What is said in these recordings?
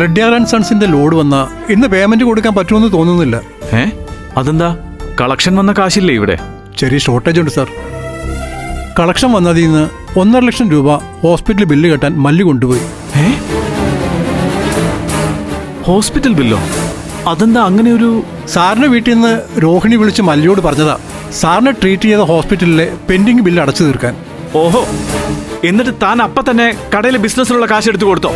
Reddiar and സൺസിന്റെ load വന്ന ഇന്ന് payment കൊടുക്കാൻ പറ്റുമെന്ന് തോന്നുന്നില്ല. ഏ അതെന്താ? കളക്ഷൻ വന്ന കാശില്ലേ ഇവിടെ? ചെറിയ ഷോർട്ടേജ് ഉണ്ട് സാർ കളക്ഷൻ വന്നതിൽ നിന്ന് ഒന്നര ലക്ഷം രൂപ ഹോസ്പിറ്റൽ ബില്ല് കെട്ടാൻ മല്ലി കൊണ്ടുപോയി. ഏ ഹോസ്പിറ്റൽ ബില്ലോ അതെന്താ അങ്ങനെ ഒരു സാറിന്റെ വീട്ടിൽ നിന്ന് രോഹിണി വിളിച്ച് മല്ലിയോട് പറഞ്ഞതാ. സാറിനെ ട്രീറ്റ് ചെയ്ത ഹോസ്പിറ്റലിലെ പെൻഡിങ് ബില്ല് അടച്ചു തീർക്കാൻ. ഓഹോ. എന്നിട്ട് താൻ അപ്പ തന്നെ കടയിലെ ബിസിനസ്സിലുള്ള കാശ് എടുത്തു കൊടുത്തോ?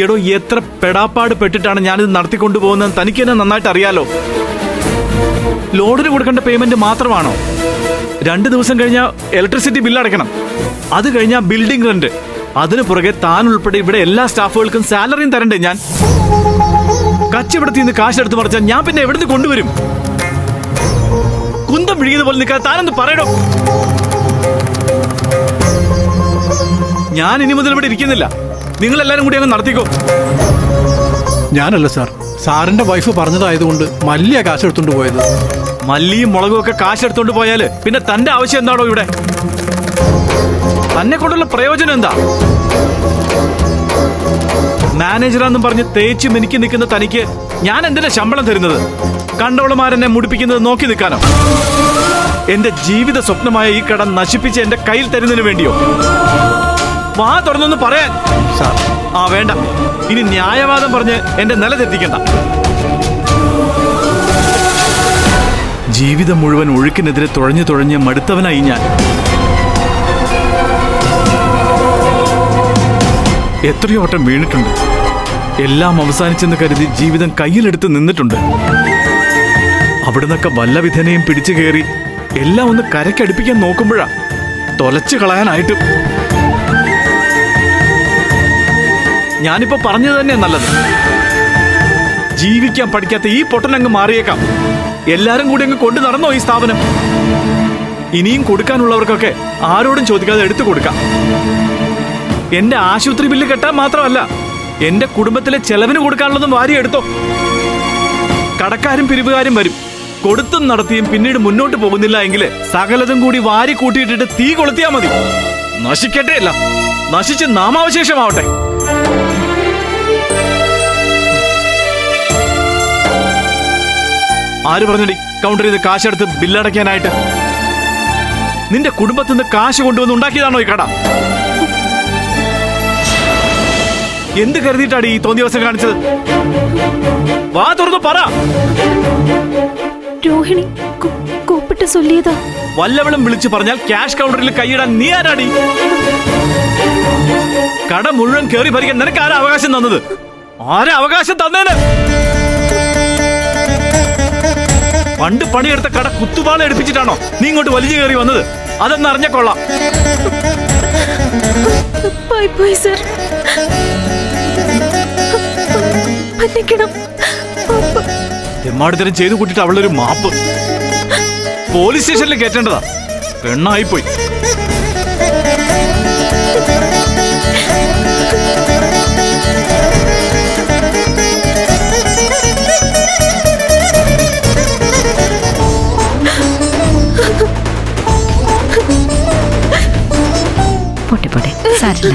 എടോ എത്ര പെടാപ്പാട് പെട്ടിട്ടാണ് ഞാനിത് നടത്തിക്കൊണ്ടുപോകുന്നത് തനിക്ക് തന്നെ നന്നായിട്ട് അറിയാലോ. ലോഡിന് കൊടുക്കേണ്ട പേയ്മെന്റ് മാത്രമാണോ? രണ്ട് ദിവസം കഴിഞ്ഞാൽ ഇലക്ട്രിസിറ്റി ബില്ല് അടയ്ക്കണം. അത് കഴിഞ്ഞാൽ ബിൽഡിംഗ് റെന്റ് അതിനു പുറകെ താൻ ഉൾപ്പെടെ ഇവിടെ എല്ലാ സ്റ്റാഫുകൾക്കും സാലറിയും തരണ്ടേ ഞാൻ? കച്ചവടത്തിൽ നിന്ന് കാശ് എടുത്ത് മറിച്ചാൽ ഞാൻ പിന്നെ എവിടുന്ന് കൊണ്ടുവരും? കുന്തം വിഴുകിയത് പോലെ നിൽക്കാൻ താനൊന്ന് പറയണോ ഞാൻ ഇനി മുതൽ ഇവിടെ ഇരിക്കുന്നില്ല. നിങ്ങൾ എല്ലാരും കൂടി അങ്ങ് നടത്തിക്കോ. ഞാനല്ല സാർ. സാറിന്റെ വൈഫ് പറഞ്ഞതായതുകൊണ്ട് മല്ലിയ കാശ് എടുത്തുകൊണ്ട് പോയത്. മല്ലിയും മുളകും ഒക്കെ കാശ് എടുത്തോണ്ട് പോയാൽ പിന്നെ തന്റെ ആവശ്യം എന്താണോ ഇവിടെ? തന്നെ കൊണ്ടുള്ള പ്രയോജനം എന്താ? മാനേജറാന്നും പറഞ്ഞ് തേച്ച് മിനിക്ക് നിൽക്കുന്ന തനിക്ക് ഞാൻ എന്തിനാ ശമ്പളം തരുന്നത്? കണ്ടവളമാരെന്നെ മുടിപ്പിക്കുന്നത് നോക്കി നിൽക്കാനോ? എന്റെ ജീവിത സ്വപ്നമായ ഈ കട നശിപ്പിച്ച് എന്റെ കയ്യിൽ തരുന്നതിന് വേണ്ടിയോ? വാ തുറന്നൊന്ന് പറയാൻ. സാർ. ആ വേണ്ട. ഇനി ന്യായവാദം പറഞ്ഞ് എന്റെ നില തെറ്റിക്കണ്ട ജീവിതം മുഴുവൻ ഒഴുക്കിനെതിരെ തുഴഞ്ഞു തുഴഞ്ഞ് മടുത്തവനായി ഞാൻ. എത്രയോ വട്ടം വീണിട്ടുണ്ട്. എല്ലാം അവസാനിച്ചെന്ന് കരുതി ജീവിതം കയ്യിലെടുത്ത് നിന്നിട്ടുണ്ട്. അവിടുന്നൊക്കെ വല്ല വിധനയും പിടിച്ചു കയറി എല്ലാം ഒന്ന് കരക്കടുപ്പിക്കാൻ നോക്കുമ്പോഴാ തൊലച്ചു കളയാനായിട്ട്. ഞാനിപ്പോ പറഞ്ഞത് തന്നെ നല്ലത്. ജീവിക്കാൻ പഠിക്കാത്ത ഈ പൊട്ടനങ്ങ് മാറിയേക്കാം. എല്ലാരും കൂടി അങ്ങ് കൊണ്ടു നടന്നോ ഈ സ്ഥാപനം? ഇനിയും കൊടുക്കാനുള്ളവർക്കൊക്കെ ആരോടും ചോദിക്കാതെ എടുത്തു കൊടുക്കാം. എന്റെ ആശുപത്രി ബില്ല് കെട്ടാൻ മാത്രമല്ല എന്റെ കുടുംബത്തിലെ ചെലവിന് കൊടുക്കാനുള്ളതും വാരി എടുത്തോ. കടക്കാരും പിരിവുകാരും വരും. കൊടുത്തും നടത്തിയും പിന്നീട് മുന്നോട്ട് പോകുന്നില്ല എങ്കിൽ സകലതും കൂടി വാരി കൂട്ടിയിട്ടിട്ട് തീ കൊളുത്തിയാ മതി. നശിക്കട്ടെ അല്ല നശിച്ച് നാമാവശേഷമാവട്ടെ. ആര് പറഞ്ഞടി? കൗണ്ടറിൽ നിന്ന് കാശെടുത്ത് ബില്ലടയ്ക്കാനായിട്ട് നിന്റെ കുടുംബത്തിൽ നിന്ന് കാശ് കൊണ്ടുവന്ന് ഉണ്ടാക്കിയതാണോ ഈ കട? എന്ത് കരുതിയിട്ടാണ് ഈ തോന്നിയ ദിവസം കാണിച്ചത്? വാ തുറന്നു പറ. രോഹിണി കൂപ്പിട്ട് ചൊല്ലിയതാ. വല്ലവളും വിളിച്ചു പറഞ്ഞാൽ ക്യാഷ് കൗണ്ടറിൽ കൈയിടാൻ നീ ആരാടി? കട മുഴുവൻ കയറി ഭരിക്കാൻ നിനക്ക് ആരാ അവകാശം തന്നത്? ആരാ അവകാശം തന്നേന്? പണ്ട് പണിയെടുത്ത കട കുത്തുപാള എടുപ്പിച്ചിട്ടാണോ നീ ഇങ്ങോട്ട് വലിച്ചു കയറി വന്നത്? അതൊന്നും അറിഞ്ഞ കൊള്ളാം. പോയി പോയി സർ മன்னிക്കണം തെമ്മാടിത്തരം ചെയ്തു കൂട്ടിട്ട് അവളൊരു മാപ്പ്. പോലീസ് സ്റ്റേഷനിൽ കയറ്റേണ്ടതാ. പെണ്ണായിപ്പോയി. സാരില്ല